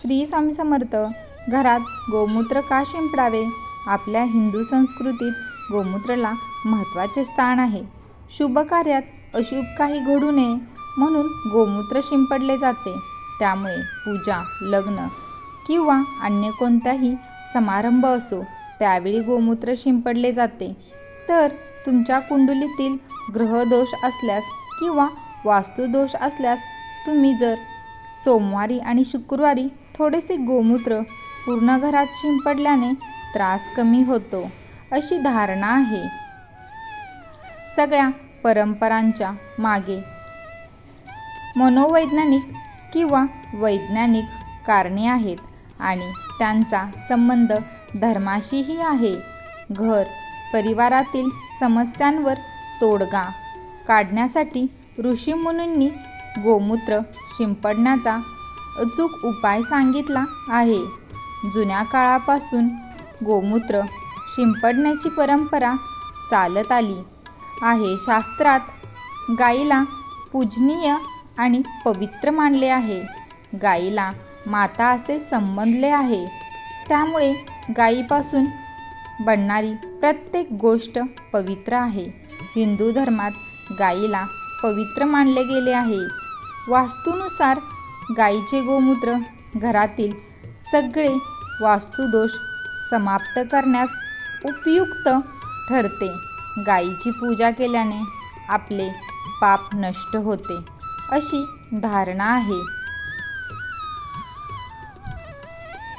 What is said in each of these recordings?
श्री स्वामी समर्थ. घरात गोमूत्र का शिंपडावे? आपल्या हिंदू संस्कृतीत गोमूत्राला महत्त्वाचे स्थान आहे. शुभ कार्यात अशुभ काही घडू नये म्हणून गोमूत्र शिंपडले जाते. त्यामुळे पूजा लग्न किंवा अन्य कोणताही समारंभ असो त्यावेळी गोमूत्र शिंपडले जाते. तर तुमच्या कुंडलीतील ग्रहदोष असल्यास किंवा वास्तुदोष असल्यास तुम्ही जर सोमवारी आणि शुक्रवारी थोडेसे गोमूत्र पूर्ण घरात शिंपडल्याने त्रास कमी होतो अशी धारणा आहे. सगळ्या परंपरांच्या मागे. मनोवैज्ञानिक किंवा वैज्ञानिक कारणे आहेत आणि त्यांचा संबंध धर्माशीही आहे. घर परिवारातील समस्यांवर तोडगा काढण्यासाठी ऋषीमुनींनी गोमूत्र शिंपडण्याचा अचूक उपाय सांगितला आहे. जुन्या काळापासून गोमूत्र शिंपडण्याची परंपरा चालत आली आहे. शास्त्रात गाईला पूजनीय आणि पवित्र मानले आहे. गाईला माता असे संबंधले आहे. त्यामुळे गाईपासून बनणारी प्रत्येक गोष्ट पवित्र आहे. हिंदू धर्मात गाईला पवित्र मानले गेले आहे. वास्तूनुसार गाईचे गोमूत्र घरातील सगळे वास्तुदोष समाप्त करण्यास उपयुक्त ठरते. गाईची पूजा केल्याने आपले पाप नष्ट होते अशी धारणा आहे.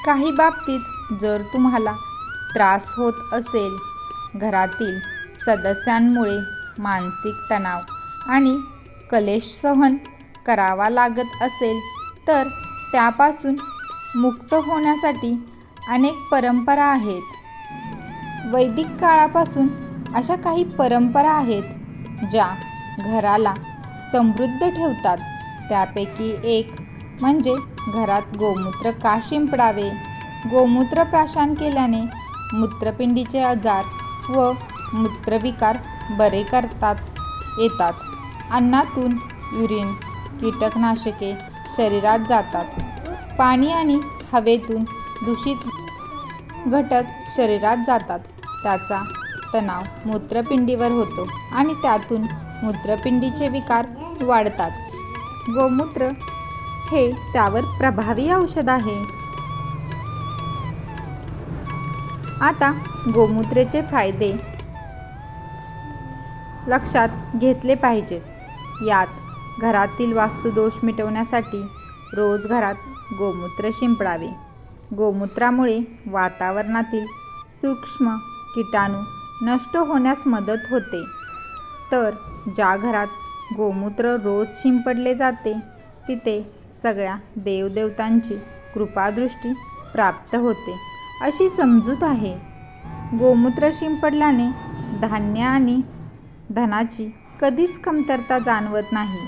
काही बाबतीत जर तुम्हाला त्रास होत असेल घरातील सदस्यांमुळे मानसिक तणाव आणि कलेश सहन करावा लागत असेल तर त्यापासून मुक्त होण्यासाठी अनेक परंपरा आहेत. वैदिक काळापासून अशा काही परंपरा आहेत ज्या घराला समृद्ध ठेवतात. त्यापैकी एक म्हणजे घरात गोमूत्र का शिंपडावे? गोमूत्र प्राशन केल्याने मूत्रपिंडीचे आजार व मूत्रविकार बरे करतात येतात. अन्नातून युरिन कीटकनाशके शरीरात जातात. पाणी आणि हवेतून दूषित घटक शरीरात जातात. त्याचा तणाव मूत्रपिंडीवर होतो आणि त्यातून मूत्रपिंडीचे विकार वाढतात. गोमूत्र हे त्यावर प्रभावी औषध आहे. आता गोमूत्रेचे फायदे लक्षात घेतले पाहिजेत. यात घरातील वास्तुदोष मिटवण्यासाठी रोज घरात गोमूत्र शिंपडावे. गोमूत्रामुळे वातावरणातील सूक्ष्म किटाणू नष्ट होण्यास मदत होते. तर ज्या घरात गोमूत्र रोज शिंपडले जाते तिथे सगळ्या देवदेवतांची कृपादृष्टी प्राप्त होते अशी समजूत आहे. गोमूत्र शिंपडल्याने धान्य आणि धनाची कधीच कमतरता जाणवत नाही.